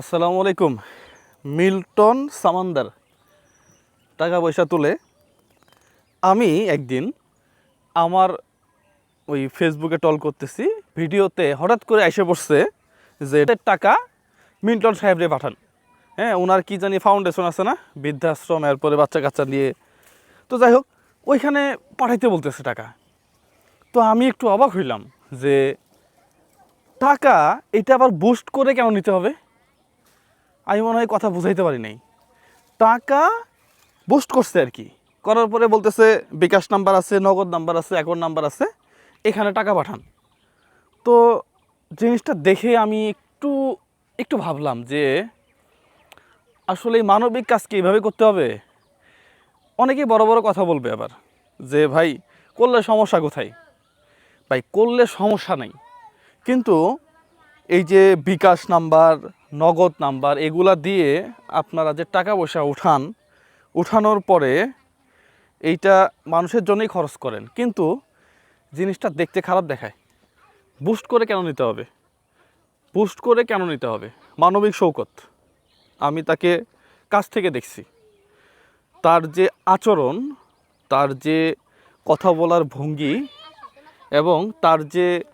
আসসালামু আলাইকুম। মিল্টন সামান্দার, টাকা পয়সা তুলে আমি একদিন আমার ওই ফেসবুকে টল করতেছি, ভিডিওতে হঠাৎ করে এসে পড়ছে যে টাকা মিল্টন সাহেবরে পাঠান। হ্যাঁ ওনার কী জানি ফাউন্ডেশন আছে না, বৃদ্ধাশ্রম, এরপরে বাচ্চা কাচ্চা নিয়ে তো যাই হোক, ওইখানে পাঠাইতে বলতেছে টাকা। তো আমি একটু অবাক হইলাম যে টাকা এটা আবার বুস্ট করে কেন নিতে হবে? আমি মনে হয় কথা বুঝাইতে পারি নাই। টাকা বুস্ট করছে আর কি। করার পরে বলতেছে, বিকাশ নাম্বার আছে, নগদ নাম্বার আছে অ্যাকাউন্ট নাম্বার আছে, এখানে টাকা পাঠান। তো জিনিসটা দেখে আমি একটু একটু ভাবলাম যে, আসলে এই মানবিক কাজ কি এইভাবে করতে হবে? অনেকেই বড় বড় কথা বলবে আবার, যে ভাই, করলে সমস্যা কোথায়? ভাই, করলে সমস্যা নেই। কিন্তু এই যে বিকাশ নাম্বার নগদ নাম্বার, এগুলা দিয়ে আপনারা যে টাকা পয়সা উঠান, উঠানোর পরে এইটা মানুষের জন্যই খরচ করেন। কিন্তু জিনিসটা দেখতে খারাপ দেখায়। বুস্ট করে কেন নিতে হবে? বুস্ট করে কেন নিতে হবে? মানবিক শৌকত। আমি তাকে কাছ থেকে দেখছি। তার যে আচরণ, তার যে কথা বলার ভঙ্গি এবং তার যে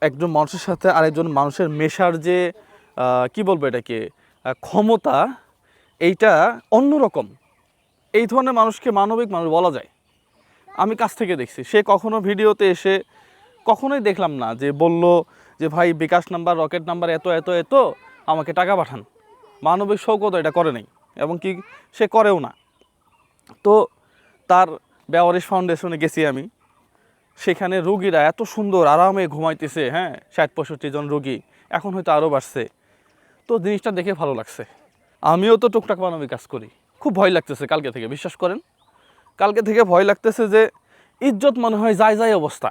একজন মানুষের সাথে আরেকজন মানুষের মেশার যে কি বলব এটাকে? ক্ষমতা এইটা অন্যরকম। এই ধরনের মানুষকে মানবিক মানুষ বলা যায়। আমি কাছ থেকে দেখছি। সে কখনো ভিডিওতে এসে কখনোই দেখলাম না যে বলল যে, ভাই, বিকাশ নাম্বার, রকেট নাম্বার এত এত এত, আমাকে টাকা পাঠান। মানবিক শৌকত এটা করে নাই এবং কি সে করেও না। তো তার বেওয়ারিশ ফাউন্ডেশনে গেছি আমি। সেখানে রুগীরা এত সুন্দর আরামে ঘুমাইতেছে হ্যাঁ? ষাট, পঁয়ষট্টি জন রুগী। এখন হয়তো আরও বাড়ছে। তো জিনিসটা দেখে ভালো লাগছে। আমিও তো টুকটাক মানবিক কাজ করি। খুব ভয় লাগতেছে কালকে থেকে, বিশ্বাস করেন? কালকে থেকে ভয় লাগতেছে যে ইজ্জত মনে হয় যায় যায় অবস্থা।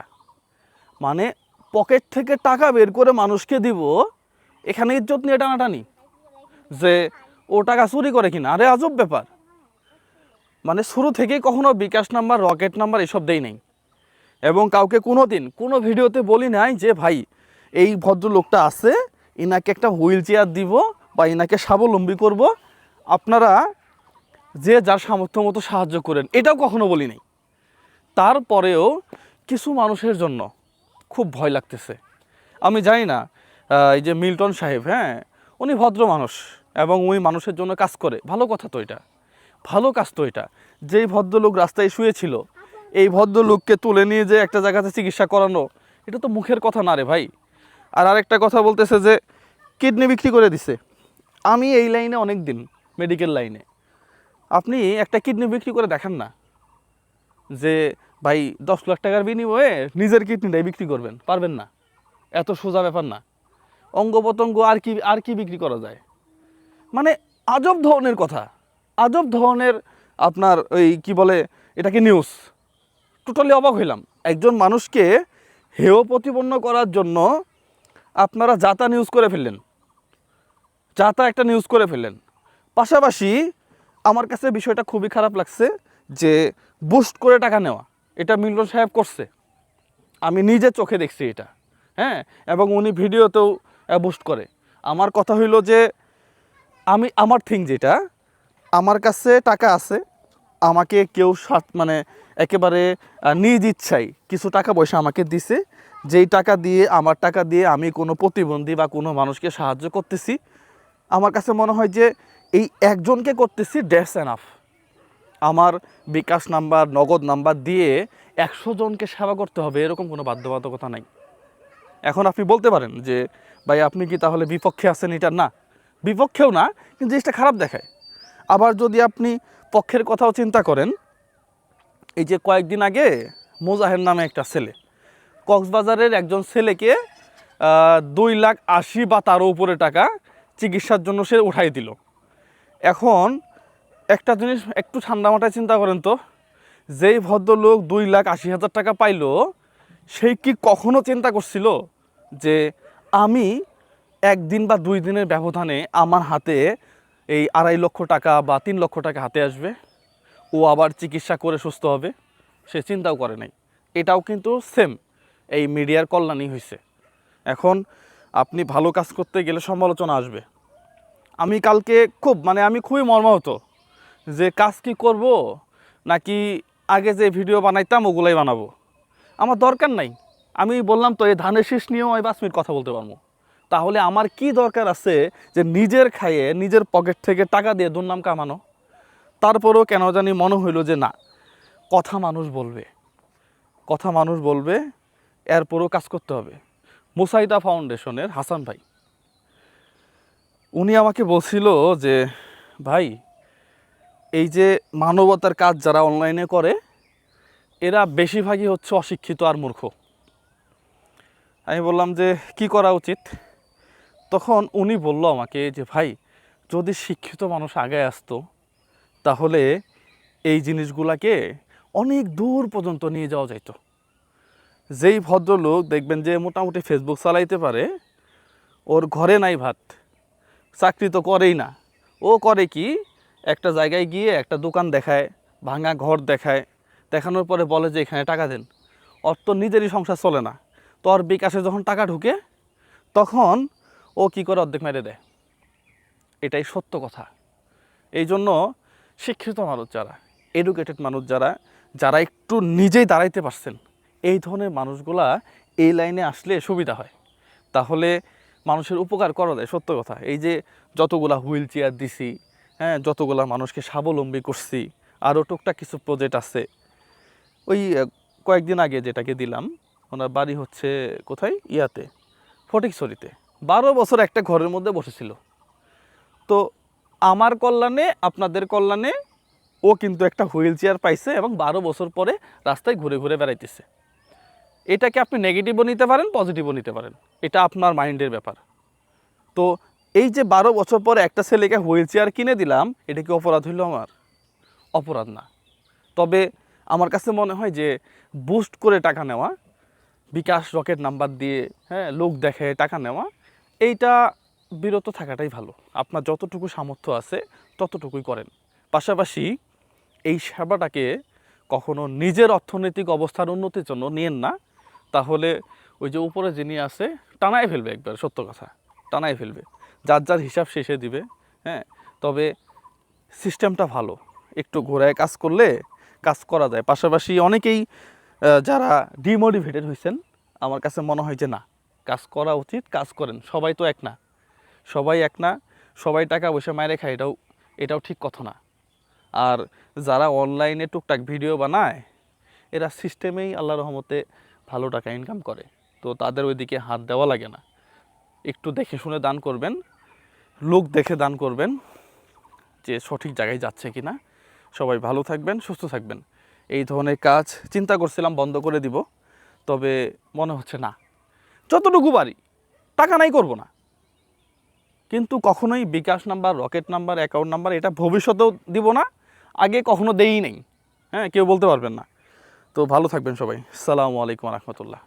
মানে পকেট থেকে টাকা বের করে মানুষকে দিব, এখানে ইজ্জত নিয়ে টানাটানি। যে ও টাকা চুরি করে কিনা, আরে আজব ব্যাপার। মানে শুরু থেকেই কখনো বিকাশ নাম্বার, রকেট নাম্বার এসব দেই নাই। এবং কাউকে কোনো দিন কোনো ভিডিওতে বলি নাই যে, ভাই, এই ভদ্রলোকটা আছে ইনাকে একটা হুইল চেয়ার দিব বা ইনাকে স্বাবলম্বী করব। আপনারা যে যার সামর্থ্য মতো সাহায্য করেন, এটাও কখনো বলি নাই। তারপরেও কিছু মানুষের জন্য খুব ভয় লাগতেছে। আমি জানি না এই যে মিল্টন সাহেব হ্যাঁ উনি ভদ্র মানুষ এবং উনি মানুষের জন্য কাজ করে। ভালো কথা তো এটা। ভালো কাজ তো এটা। যেই ভদ্রলোক রাস্তায় শুয়েছিল, এই ভদ্রলোককে তুলে নিয়ে যে একটা জায়গাতে চিকিৎসা করানো, এটা তো মুখের কথা না রে ভাই। আর আরেকটা কথা বলতেছে যে কিডনি বিক্রি করে দিছে। আমি এই লাইনে অনেক দিন মেডিকেল লাইনে। আপনি একটা কিডনি বিক্রি করে দেখান না যে, ভাই, দশ লাখ টাকার বিনিময়ে নিজের কিডনিটাই বিক্রি করবেন। পারবেন না। এত সোজা ব্যাপার না। অঙ্গ প্রত্যঙ্গ আর কি আর কি বিক্রি করা যায়? মানে আজব ধরনের কথা। আজব ধরনের আপনার ওই কি বলে এটাকে নিউজ টোটালি অবাক হইলাম। একজন মানুষকে হেয় প্রতিপন্ন করার জন্য আপনারা যাতা নিউজ করে ফেললেন। যাতা একটা নিউজ করে ফেললেন। পাশাপাশি আমার কাছে বিষয়টা খুবই খারাপ লাগছে যে বুস্ট করে টাকা নেওয়া, এটা মিল্টন সাহেব করছে। আমি নিজে চোখে দেখছি এটা হ্যাঁ? এবং উনি ভিডিওতেও বুস্ট করে। আমার কথা হইল যে, আমি, আমার থিং যেটা, আমার কাছে টাকা আছে, আমাকে কেউ সাত- মানে একেবারে নিজ ইচ্ছাই কিছু টাকা পয়সা আমাকে দিছে, যেই টাকা দিয়ে, আমার টাকা দিয়ে আমি কোনো প্রতিবন্ধী বা কোনো মানুষকে সাহায্য করতেছি। আমার কাছে মনে হয় যে, এই একজনকে করতেছি ড্যাস এনাফ আমার বিকাশ নাম্বার, নগদ নাম্বার দিয়ে একশো জনকে সেবা করতে হবে, এরকম কোনো বাধ্যবাধকতা নাই। এখন আপনি বলতে পারেন যে, ভাই, আপনি কি তাহলে বিপক্ষে আছেন? এটা না। বিপক্ষেও না, কিন্তু জিনিসটা খারাপ দেখায়। আবার যদি আপনি পক্ষের কথাও চিন্তা করেন এই যে কয়েকদিন আগে মোজাহের নামে একটা ছেলে, কক্সবাজারের একজন ছেলেকে দুই লাখ আশি বা তারও উপরে টাকা চিকিৎসার জন্য সে উঠাই দিল। এখন একটা জিনিস একটু ঠান্ডা মাথায় চিন্তা করেন তো, যেই ভদ্রলোক দুই লাখ আশি হাজার টাকা পাইলো সেই কি কখনো চিন্তা করছিল যে আমি একদিন বা দুই দিনের ব্যবধানে আমার হাতে এই আড়াই লক্ষ টাকা বা তিন লক্ষ টাকা হাতে আসবে? ও আবার চিকিৎসা করে সুস্থ হবে, সে চিন্তাও করে নাই। এটাও কিন্তু সেম এই মিডিয়ার কল্যাণই হয়েছে এখন আপনি ভালো কাজ করতে গেলে সমালোচনা আসবে। আমি কালকে খুব মানে আমি খুবই মর্মাহত যে কাজ কি করব, নাকি আগে যে ভিডিও বানাইতাম ওগুলাই বানাবো। আমার দরকার নাই। আমি বললাম তো এই ধানের শীষ নিয়েও আমি পাঁচ মিনিট কথা বলতে পারব। তাহলে আমার কি দরকার আছে যে নিজের খাইয়ে, নিজের পকেট থেকে টাকা দিয়ে দুর্নাম কামানো? তারপরেও কেন জানি মনে হইল যে না, কথা মানুষ বলবে। কথা মানুষ বলবে, এরপরও কাজ করতে হবে। মুসাইদা ফাউন্ডেশনের হাসান ভাই, উনি আমাকে বলছিল যে, ভাই, এই যে মানবতার কাজ যারা অনলাইনে করে, এরা বেশিরভাগই হচ্ছে অশিক্ষিত আর মূর্খ। আমি বললাম যে, কি করা উচিত? তখন উনি বলল আমাকে যে, ভাই, যদি শিক্ষিত মানুষ আগে আসতো তাহলে এই জিনিসগুলাকে অনেক দূর পর্যন্ত নিয়ে যাওয়া যাইতো। যেই ভদ্রলোক দেখবেন যে মোটামুটি ফেসবুক চালাইতে পারে, ওর ঘরে নাই ভাত, চাকরি তো করেই না। ও করে কি, একটা জায়গায় গিয়ে একটা দোকান দেখায়, ভাঙা ঘর দেখায়, দেখানোর পরে বলে যে এখানে টাকা দেন। ওর তো নিজেরই সংসার চলে না। তো ওর বিকাশে যখন টাকা ঢুকে, তখন ও কি করে অর্ধেক মেরে দেয়? এটাই সত্য কথা। এই জন্য শিক্ষিত মানুষ যারা এডুকেটেড মানুষ যারা যারা একটু নিজেই দাঁড়াইতে পারছেন, এই ধরনের মানুষগুলা এই লাইনে আসলে সুবিধা হয়। তাহলে মানুষের উপকার করা যায়, সত্য কথা। এই যে যতগুলা হুইল চেয়ার দিছি হ্যাঁ যতগুলা মানুষকে স্বাবলম্বী করছি, আরও টুকটাক কিছু প্রজেক্ট আছে। ওই কয়েকদিন আগে যেটাকে দিলাম, ওনার বাড়ি হচ্ছে কোথায়? ইয়াতে, ফটিকছড়িতে। বারো বছর একটা ঘরের মধ্যে বসেছিল। তো আমার কল্যাণে, আপনাদের কল্যাণে ও কিন্তু একটা হুইল চেয়ার পাইছে এবং বারো বছর পরে রাস্তায় ঘুরে ঘুরে বেড়াইতেছে। এটাকে আপনি নেগেটিভও নিতে পারেন, পজিটিভও নিতে পারেন। এটা আপনার মাইন্ডের ব্যাপার। তো এই যে বারো বছর পরে একটা ছেলেকে হুইল চেয়ার কিনে দিলাম, এটা কি অপরাধ হইল আমার? অপরাধ না। তবে আমার কাছে মনে হয় যে বুস্ট করে টাকা নেওয়া, বিকাশ রকেট নাম্বার দিয়ে হ্যাঁ লোক দেখে টাকা নেওয়া, এইটা বিরত থাকাটাই ভালো। আপনার যতটুকু সামর্থ্য আছে, ততটুকুই করেন। পাশাপাশি এই সেবাটাকে কখনো নিজের অর্থনৈতিক অবস্থার উন্নতির জন্য নিয়েন না। তাহলে ওই যে উপরে যিনি আছে, টানায় ফেলবে একবার, সত্য কথা। টানায় ফেলবে। যার যার হিসাব শেষে দিবে হ্যাঁ? তবে সিস্টেমটা ভালো। একটু ঘোরায় কাজ করলে কাজ করা যায়। পাশাপাশি অনেকেই যারা ডিমোটিভেটেড হয়েছেন, আমার কাছে মনে হয় যে না, কাজ করা উচিত, কাজ করেন। সবাই তো এক না। সবাই এক না, সবাই টাকা পয়সা মায়েরে খায়, এটাও এটাও ঠিক কথা না। আর যারা অনলাইনে টুকটাক ভিডিও বানায়, এরা সিস্টেমেই আল্লাহ রহমতে ভালো টাকা ইনকাম করে। তো তাদের ওইদিকে হাত দেওয়া লাগে না। একটু দেখে শুনে দান করবেন, লোক দেখে দান করবেন যে সঠিক জায়গায় যাচ্ছে কি না সবাই ভালো থাকবেন, সুস্থ থাকবেন। এই ধরনের কাজ চিন্তা করছিলাম বন্ধ করে দিব, তবে মনে হচ্ছে না। যতটুকু পারি, টাকা নাই করব না। কিন্তু কখনোই bKash number, Rocket number, account number এটা ভবিষ্যতেও দিব না, আগে কখনো দেই নেই। হ্যাঁ কেউ বলতে পারবেন না। তো ভালো থাকবেন সবাই। সালামু আলাইকুম রহমতুল্লাহ।